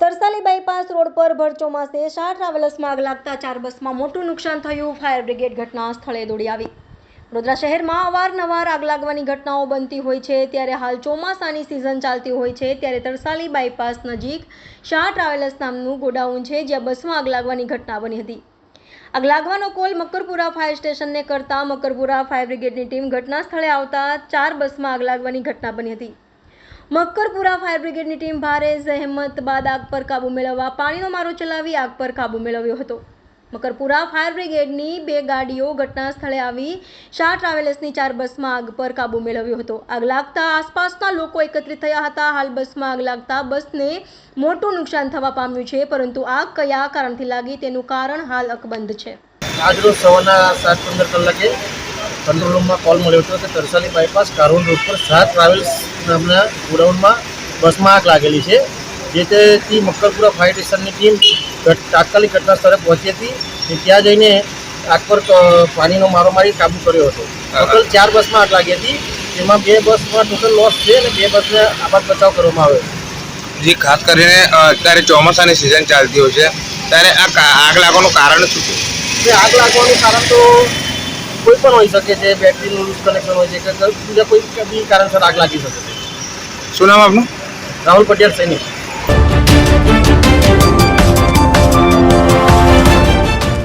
Tarsali bypass road પર ભર ચોમાસે શાહ ટ્રાવેલર્સમાં આગ લાગતા ચાર બસમાં મોટું નુકસાન થયું. ફાયર બ્રિગેડ ઘટના સ્થળે દોડી આવી. વડોદરા શહેરમાં અવારનવાર આગ લાગવાની ઘટનાઓ બનતી હોય છે. ત્યારે હાલ ચોમાસાની સિઝન ચાલતી હોય છે. ત્યારે તરસાલી બાયપાસ નજીક શાહ ટ્રાવેલર્સ નામનું ગોડાઉન છે, જ્યાં બસમાં આગ લાગવાની ઘટના બની હતી. આગ લાગવાનો કોલ મકરપુરા ફાયર સ્ટેશનને કરતા મકરપુરા ફાયર બ્રિગેડની ટીમ ઘટના સ્થળે આવતા ચાર બસમાં આગ લાગવાની ઘટના બની હતી. મક્કરપુરા ફાયર બ્રિગેડની ટીમ ભારે જહેમત બાદ આગ પર કાબૂ મેળવવા પાણીનો મારો ચલાવી આગ પર કાબૂ મેળવ્યો હતો. મકરપુરા ફાયર બ્રિગેડની બે ગાડીઓ ઘટના સ્થળે આવી શાહ ટ્રાવેલર્સની ચાર બસમાં આગ પર કાબૂ મેળવ્યો હતો. આગ લાગતા આસપાસના લોકો એકત્રિત થયા હતા. હાલ બસમાં આગ લાગતા બસને મોટું નુકસાન થવા પામ્યું છે, પરંતુ આગ કયા કારણથી લાગી તેનું કારણ હાલ અકબંધ છે. આજરોજ સવારના સાત પંદર કલાકે કંટ્રોલ રૂમમાં કોલ મળ્યો હતો કે તરસાલી બાયપાસ કારોલ રોડ પર શાહ ટ્રાવેલ્સ નામના ગોડાઉનમાં બસમાં આગ લાગેલી છે જે તેથી મક્કરપુરા ફાયર સ્ટેશનની ટીમ તાત્કાલિક ઘટના સ્થળે પહોંચી હતી અને ત્યાં જઈને આગ પર પાણીનો મારો મારી કાબુ કર્યો હતો. ટોટલ ચાર બસમાં આગ લાગી હતી જેમાં બે બસમાં ટોટલ લોસ છે અને બે બસને આપાત બચાવ કરવામાં આવ્યો જે ખાસ કરીને અત્યારે ચોમાસાની સિઝન ચાલતી હોય છે ત્યારે આ આગ લાગવાનું કારણ શું છે? આગ લાગવાનું કારણ તો કોઈ પણ હોઈ શકે છે બેટરીનું લૂઝ કનેક્શન હોય છે કે બીજા કોઈ બી કારણસર આગ લાગી શકે છે. શું નામ આપનું? રાહુલ પટેલ સૈનિક.